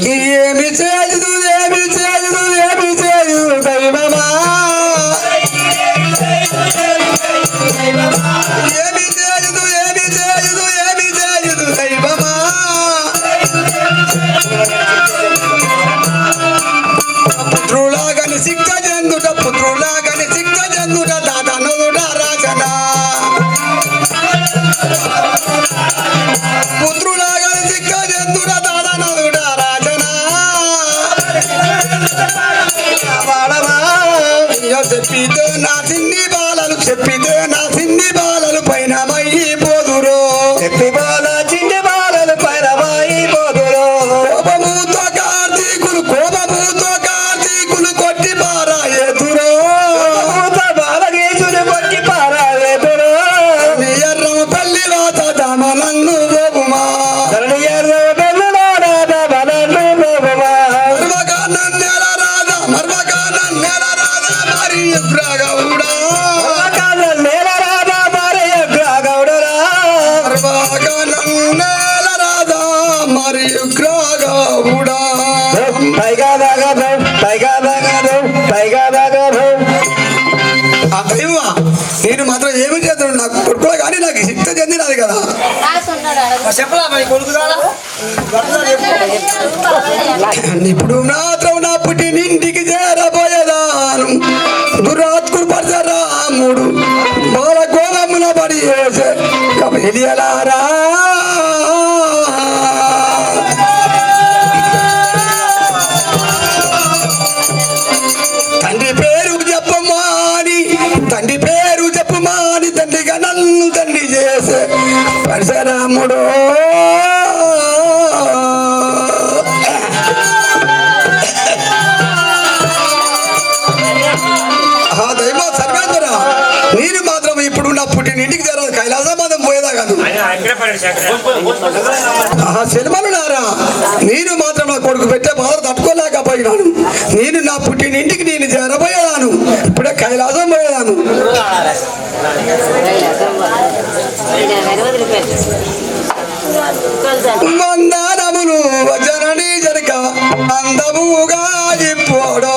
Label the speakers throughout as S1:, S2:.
S1: Yeah. be the naughty
S2: ఇప్పుడు మాత్రం నా పుట్టినింటికి చేరబోయేదాను దురాత్కు పరశరాముడు బాల కోణమున పడి చేసే కపిలారా తండ్రి పేరు చెప్పమాని తండ్రి పేరు చెప్పమాని తండ్రిగా నన్ను తండ్రి చేసే పరశరాముడో. కైలాసమాదం పోయేదాకా సినిమాలు నారా? నేను మాత్రం నా కొడుకు పెట్టే బాధ తట్టుకోలేకపోయినాను. నేను నా పుట్టిన ఇంటికి నేను చేరబోయేదాను. ఇప్పుడే కైలాసం పోయేదాను. మందారములు వజనని జరిక అందముగా ఇప్పుడో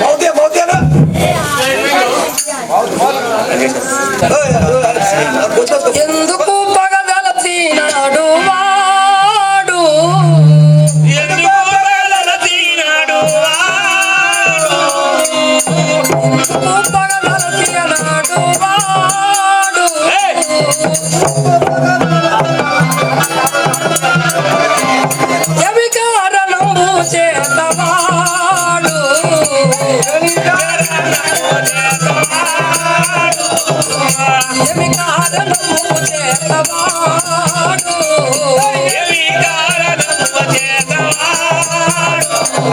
S3: మౌద్య మౌద్యనా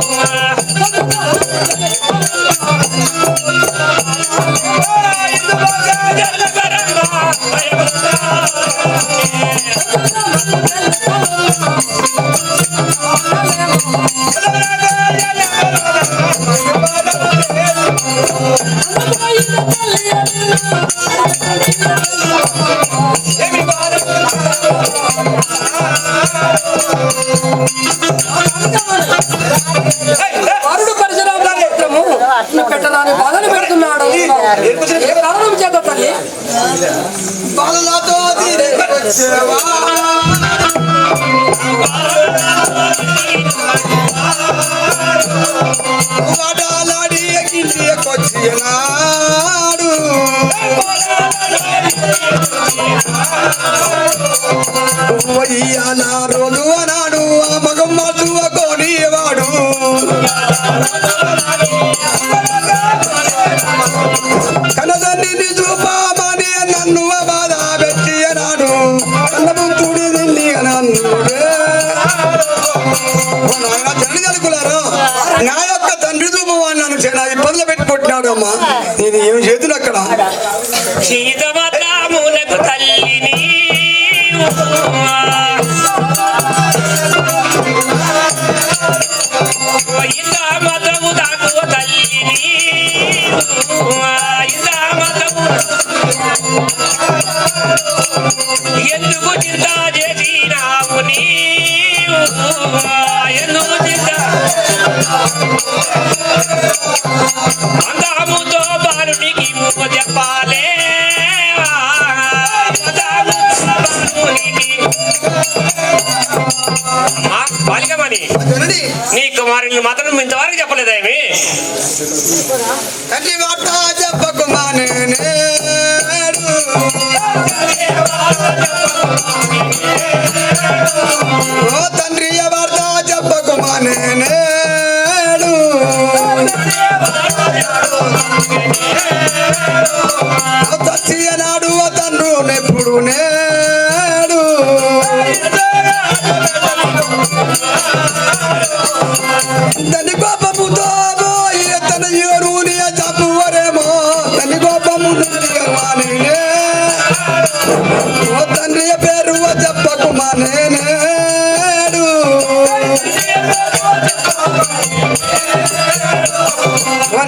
S3: Bye. కారణం చేత తల్లి.
S2: వడాలాడి ఎక్కింటికొచ్చినాడు ఇయ్యాల రోజు అనాడు ఆ మగం మధువ కోనివాడు. చూపామని నన్ను బాధ పెట్టి అన్నాడు. కన్నబుద్ధుడి నిండి అన్నాడు. జనని నా యొక్క తండ్రి చూపమని నన్ను చాలా ఇబ్బందులు పెట్టుకుంటున్నాడు అమ్మా. నేను ఏమి చేతులు అక్కడ?
S4: తల్లిని ఎందుకు చింత చేసినావు నీవు? ఎందుకు చింత అందాముతో బాలునికి ముప్ప చెప్పాలే.
S2: జనని
S4: నీ కుమారుని మాత్రం ఇంతవరకు చెప్పలేదేమి
S2: and up.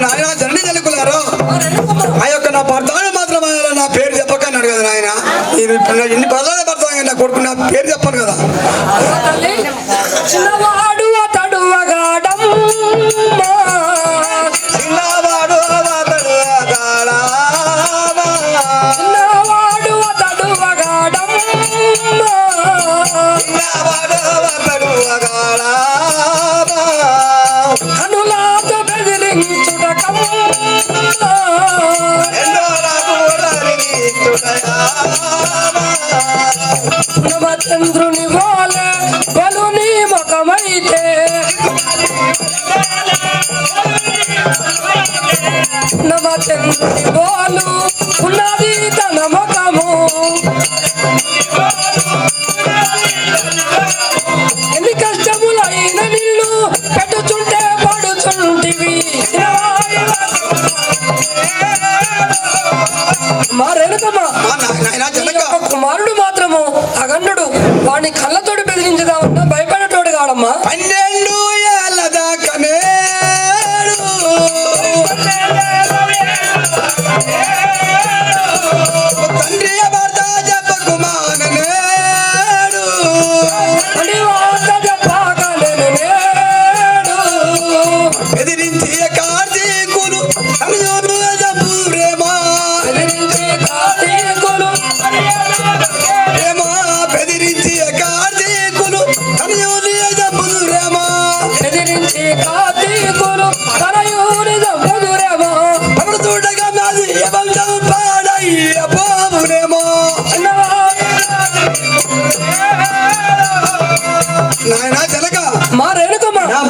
S2: నాయన జనని జనుకులారా? ఆ యొక్క నా భర్తను మాత్రం నా పేరు చెప్పకన్నాడు కదా నాయన. నేను ఇప్పుడు నా ఎన్ని పదాలు పడతాను నా కొడుకు నా పేరు చెప్ప
S3: నవచంద్రుని వాలే బలుని ముఖమైతే. నవచంద్రుని వాలు ఉన్నది తన ముఖము. ఎన్ని కష్టములైన నిన్ను పెట్టుచుంటే పడుచుంటివి. మారేనుకమ్మా భయపడేటోడు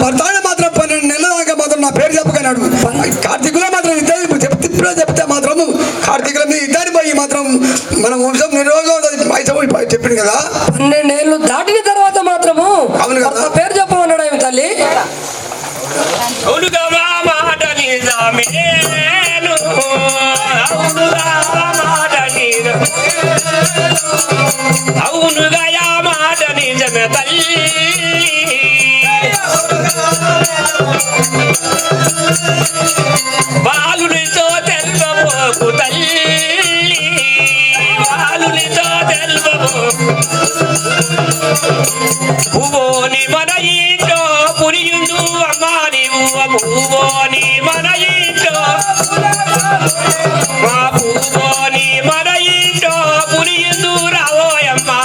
S2: భర్తని మాత్రం పన్నెండు నెలల దాకా మాత్రం నా పేరు చెప్పకన్నాడు కార్తీకులో మాత్రం ఇద్దరు చెప్తే ఇప్పుడే చెప్తే మాత్రం కార్తీకుల మీ ఇద్దరి పోయి మాత్రం మన వంశం నిరోగం చెప్పింది కదా?
S3: పన్నెండేళ్ళు దాటిన తర్వాత మాత్రము
S2: అవును కదా.
S3: భర్త పేరు చెప్పమన్నాడు ఏమి తల్లి?
S4: అవునుగా మాట నిజమేను అవునుగా మా మాట నిజ అవునుగా యా మాట నిజమే తల్లి. బాలునితో తెల్వబోకు తల్లి. బాలు పులితో తెల్వము మన ఇంట్లో పురియుండు అమ్మా నీవు పువ్వోని మన ఇంట్లో. మా పువ్వోని మన ఇంట్లో పురియుండు రావోయమ్మా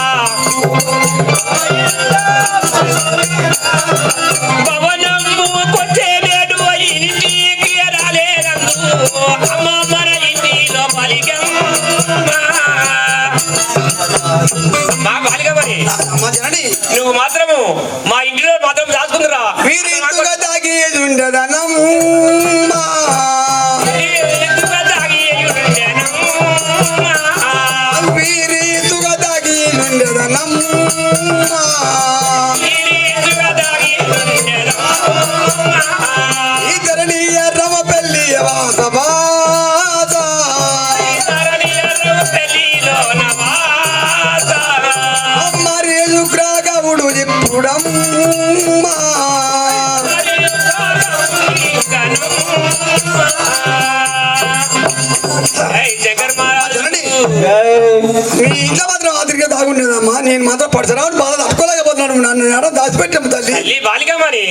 S4: నువ్వు మాత్రము. మా ఇంటిలో మాత్రం దాచుకుందిరా.
S5: వీరీతుగా తాగేదుండదనము ఇతరుని మీ ఇంట్లో మాత్రం ఆదిరిగా తాగుండేదమ్మా. నేను మాత్రం పడసరావు బాధ తప్పుకోలేకపోతున్నాను నన్ను ఎడ దాచిపెట్టాము తల్లి.
S4: తల్లి బాలికమ్మని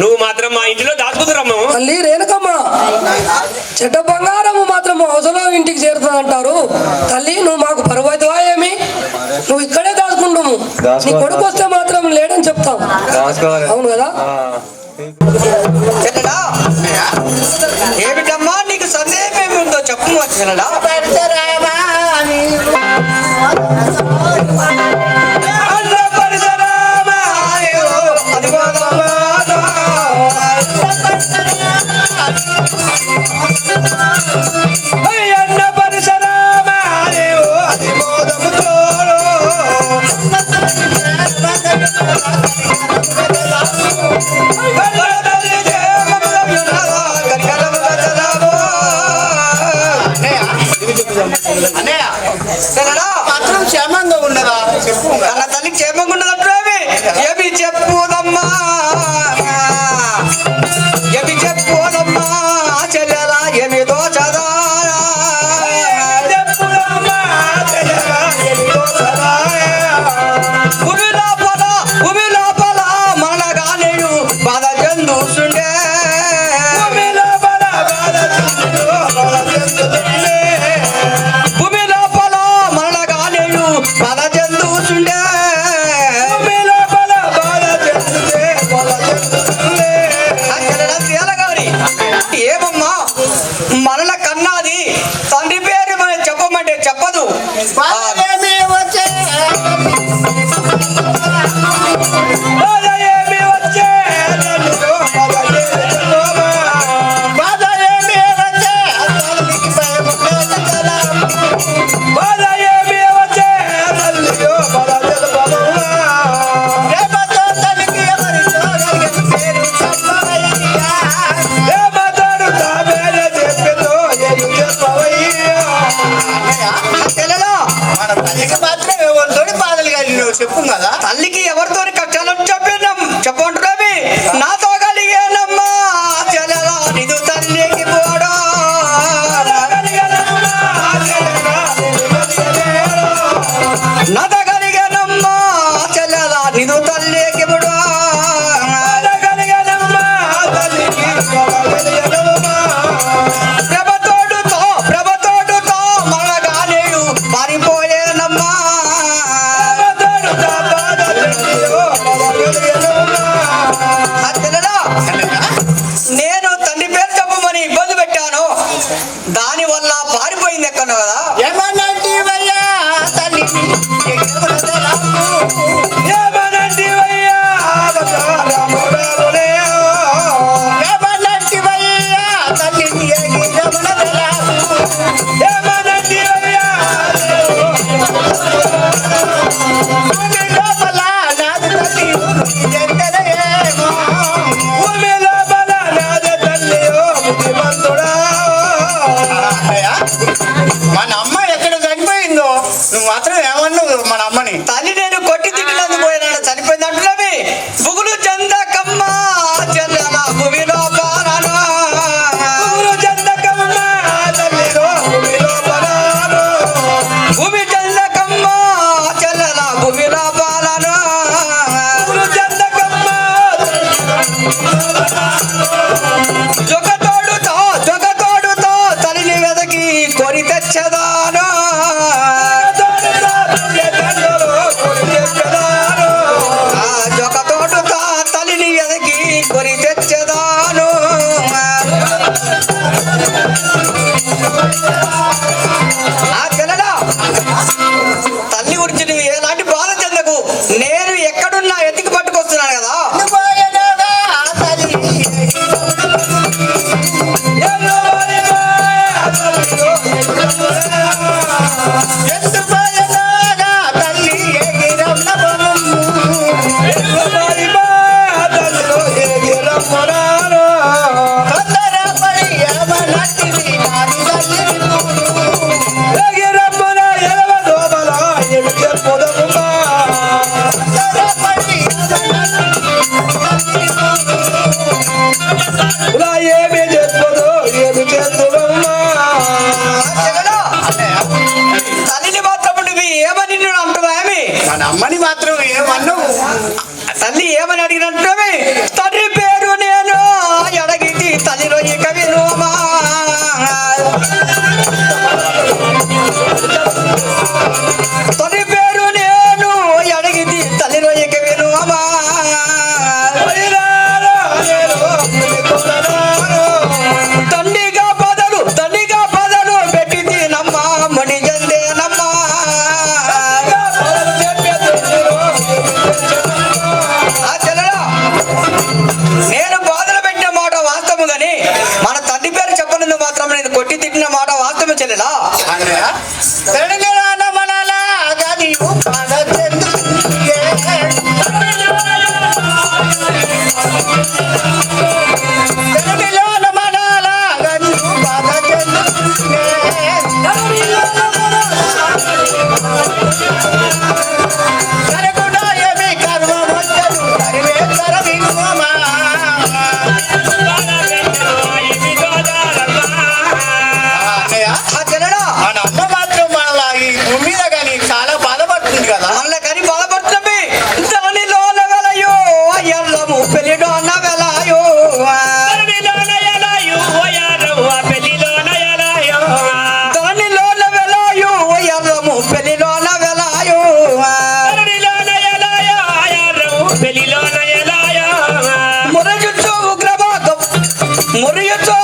S4: నువ్వు మాత్రం మా ఇంటిలో దాచుకుంటున్నాము
S3: తల్లి రేణుకమ్మ. చెడ్డ బంగారము మాత్రం అవసరం ఇంటికి చేరుతుందంటారు. తల్లి నువ్వు మాకు పరువైతవా ఏమి? నువ్వు ఇక్కడే దాచుకుంటాము. నీ కొడుకు వస్తే మాత్రం లేడని చెప్తాం. అవును కదా?
S5: ఏమిటమ్మా నీకు సందేహం ఏమి ఉందో చెప్పు Thank you. gobierno. 我勒要走。